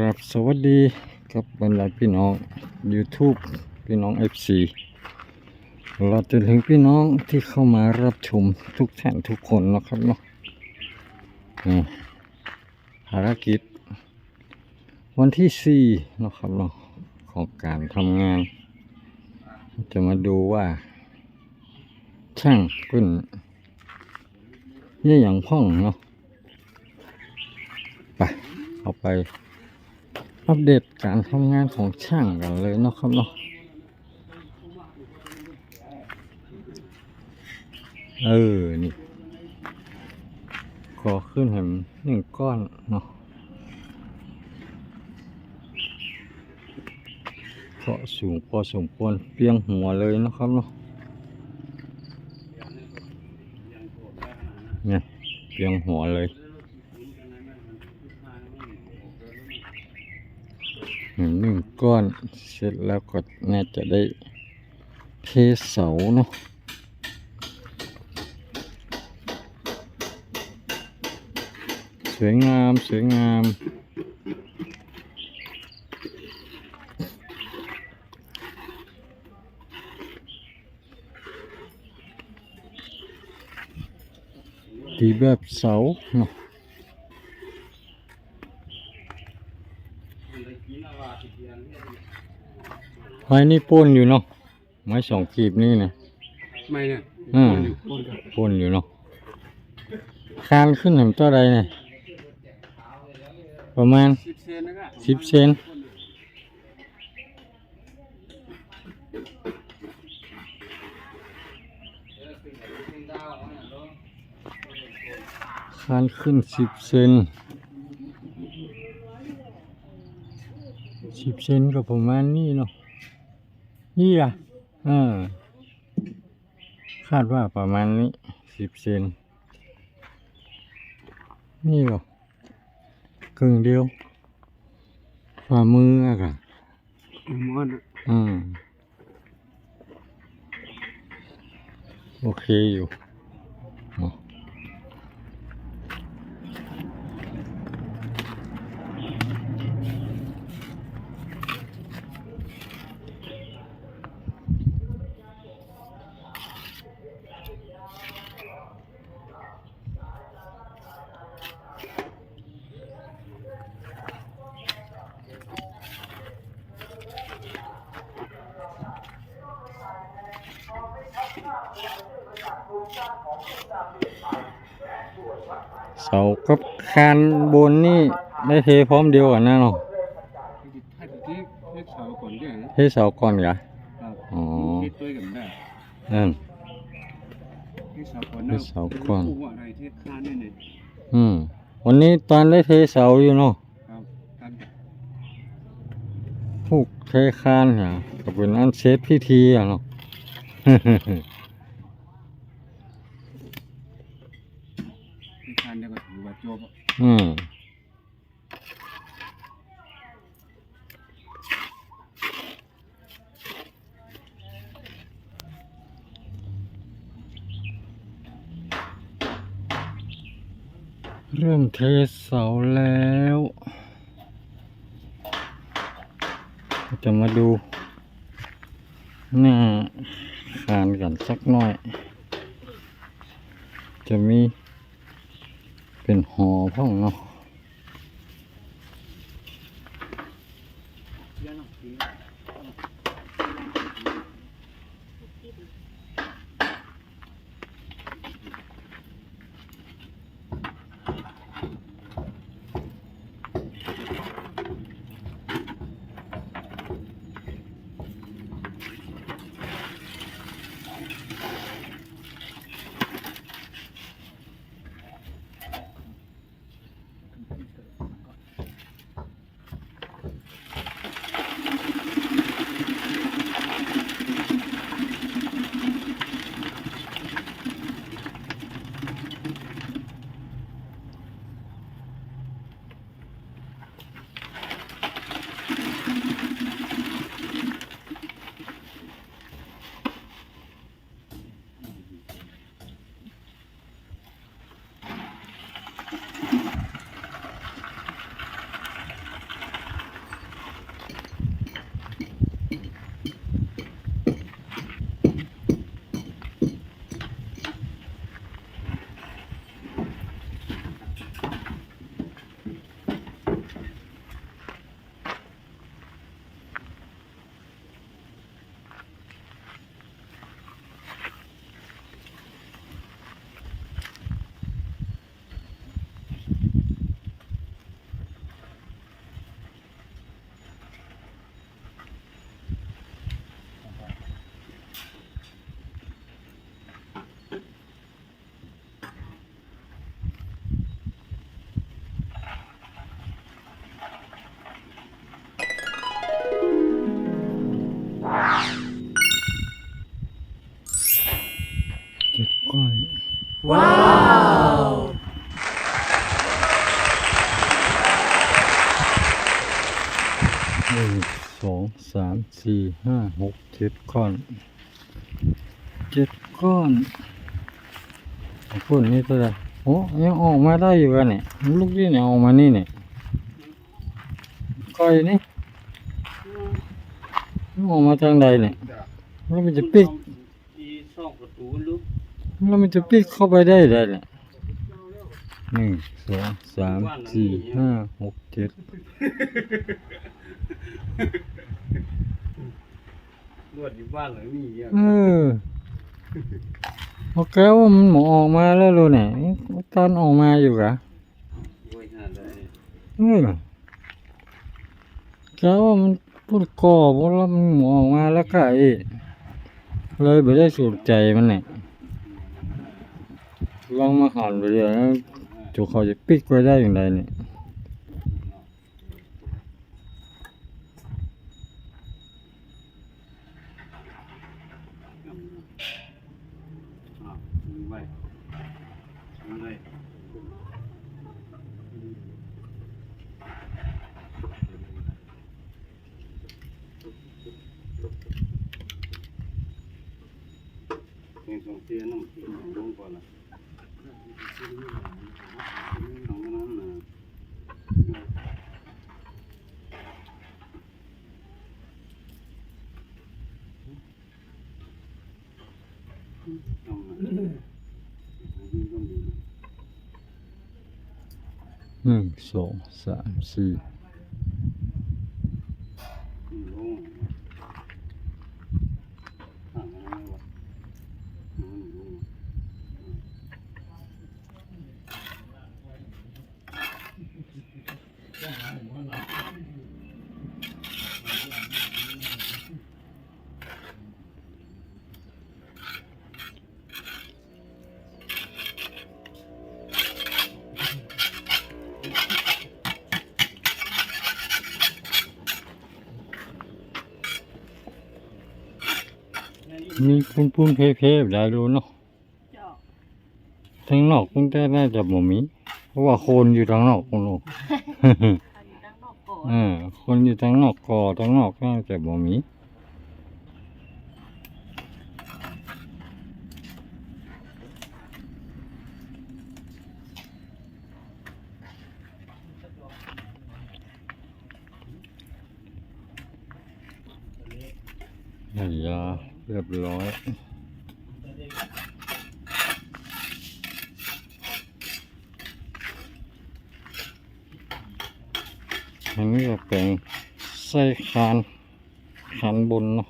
ครับสวัสดีกับบรรดาพี่น้อง YouTube พี่น้อง FC เราจะถึงพี่น้องที่เข้ามารับชมทุกท่านทุกคนนะครับเนาะนี่ภารกิจ วันที่สี่นะครับเนาะของการทำงาน จะมาดูว่า ช่างขึ้นเนี่ยอย่างพ่องเนาะไปเอาไป อัปเดตการทำงานของช่างกันเลยเนาะครับเนาะเออ นี่ก่อขึ้นเห็นหนึ่งก้อนเนาะเกาะสูงพอสมควรเปียงหัวเลยนะครับเนาะเนี่ยเปียงหัวเลย หนึ่งก้อนเสร็จแล้วก็น่าจะได้เทเสาเนาะสวยงามสวยงามดีแบบเสาเนาะ ไม้นี่ป้นอยู่เนาะไม้สองกีบนี่นะไม่เนี่ยอืมปนกันป้นอยู่เนาะคานขึ้นถึงตัวใดเนี่ยประมาณสิบเซนนะครับสิบเซนคานขึ้นสิบเซนสิบเซนก็ประมาณนี้เนาะ นี่อะเออคาดว่าประมาณนี้สิบเซนนี่เหรอครึ่งเดียวฝ่ามืออะค่ะมอนอะอืมโอเคอยู่ สากับคานบนนี่ได้เทพร้อมเดียวกันนะเนาะให้ที่ให้เสาก่อนด้วยนะเทเสาก่อนกะครับอ๋อเฮ็ดด้วยกันได้นั่นให้เสาก่อนให้เสาก่อนปลูอะไรที่คานนี่เนี่ยอืมวันนี้ตอนได้เทเสาอยู่เนาะครับท่านผูกเทคานเนี่ยก็เป็นอันเซตพิธีอะเนาะ ที่คานเนี่ยก็ถือว่าจบอะอืมเริ่มเทเสาแล้ว จะมาดูหน้าคานกันสักหน่อย จะมี เป็นหอพ่องเนาะ หนึ่งสองสามสี่ห้าหกเจ็ดก้อนเจ็ดก้อนพุ่นนี่เท่าไหร่โอ้ยังออกมาได้อยู่กันเนี่ยลูกนี่เนี่ยออกมานี่เนี่ยก้อยนี่ออกมาทางใดเนี่ยแล้วมันจะปิดอีสองประตูลูก แล้วมันจะปิดเข้าไปได้ได้เนี่ยหนึ่งสองสามสี่ห้าหกเจ็ดรวดอยู่บ้านหลังนี้อะเออโอเคว่ามันหมอออกมาแล้วรู้เนี่ยตอนออกมาอยู่กะโอ้ยน่าได้เออแกว่ามันพูดก่อเพราะแล้วมันหมอออกมาแล้วก็ไอ้เลยไม่ได้สูดใจมันเนี่ย ลองมาหันไปเดี๋ยวจุกเขาจะปิดไว้ได้อย่างไรเนี่ยอะมือไว้มือไว้เพียงสองเตียนน้ำกินลงก่อนละ น้องน้ำนะน้องนะต้องดี หนึ่งสองสามสี่ ลงห่างกันไหมวะอืมลง มีปุ้นปุ้นๆเพเพๆได้รู้เนาะเจ้าทางนอกคุณแต่น่าจะบ่มี เพราะว่าคนอยู่ทางนอกคุณลูกอันนี้ตั้งนอกก่อนเออคนอยู่ทางนอกกอทางนอกน่าจะบ่มีให้ยาเรียบร้อย อันนี้ก็เป็นไส้คานคานบนเนาะ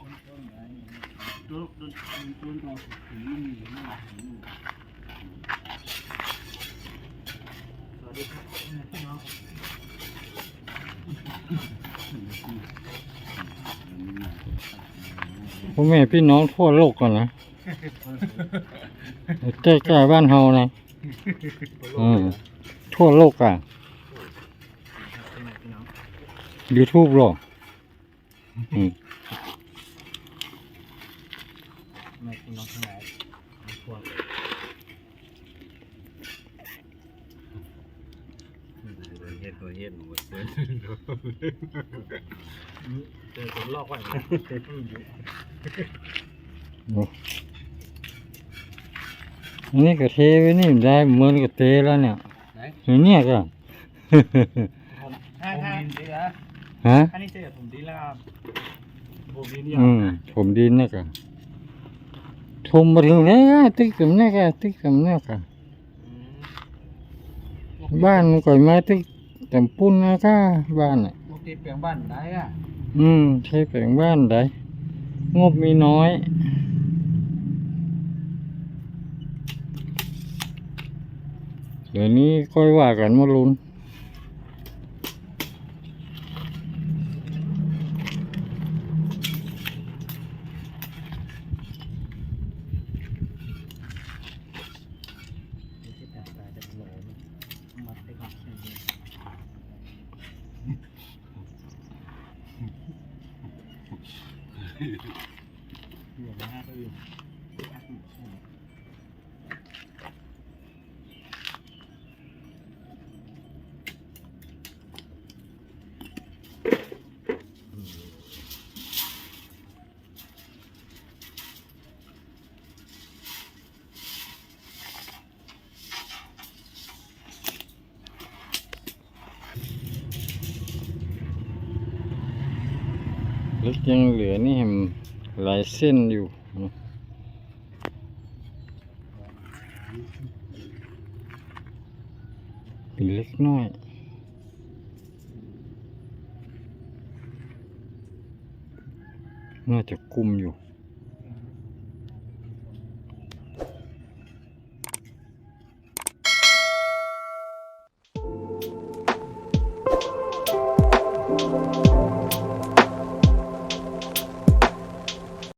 พ่อแม่พี่น้องทั่วโลกกันนะใกล้ๆบ้านเฮานะ อืมทั่วโลกอะ YouTube หรออืมไม่คุณน้องทั้งหลายพวกเฮ็ดตัวเฮ็ดหมดเลยเจอคนลอกไว้นะอันนี้ก็เทไว้นี่ได้เหมือนกับเตแล้วเนี่ยอันเนี้ยก็ผมดินดีแล้ว ฮะอันนี้เจอผมดินแล้วครับผมดินเนี่ยอืมผมดินเนี่ยก็ทมมาถึงเนี่ยติ๊กกับเนี่ยก็ติ๊กกับเนี่ยก็บ้านมันก่อยไม้ติ๊กแต่ปุ้นนะค่ะบ้านอะปกติเปลี่ยนบ้านได้อะอืมใช้แผงบ้านได้งบมีน้อยเดี๋ยวนี้ค่อยว่ากันมาลุน ที่แตกต่างจากโหลมัดไปก่อนเช่นนี้ อยู่นะฮะก็อ ยังเหลือนี่เห็นหลายเส้นอยู่เป็นเล็กน้อยน่าจะกุมอยู่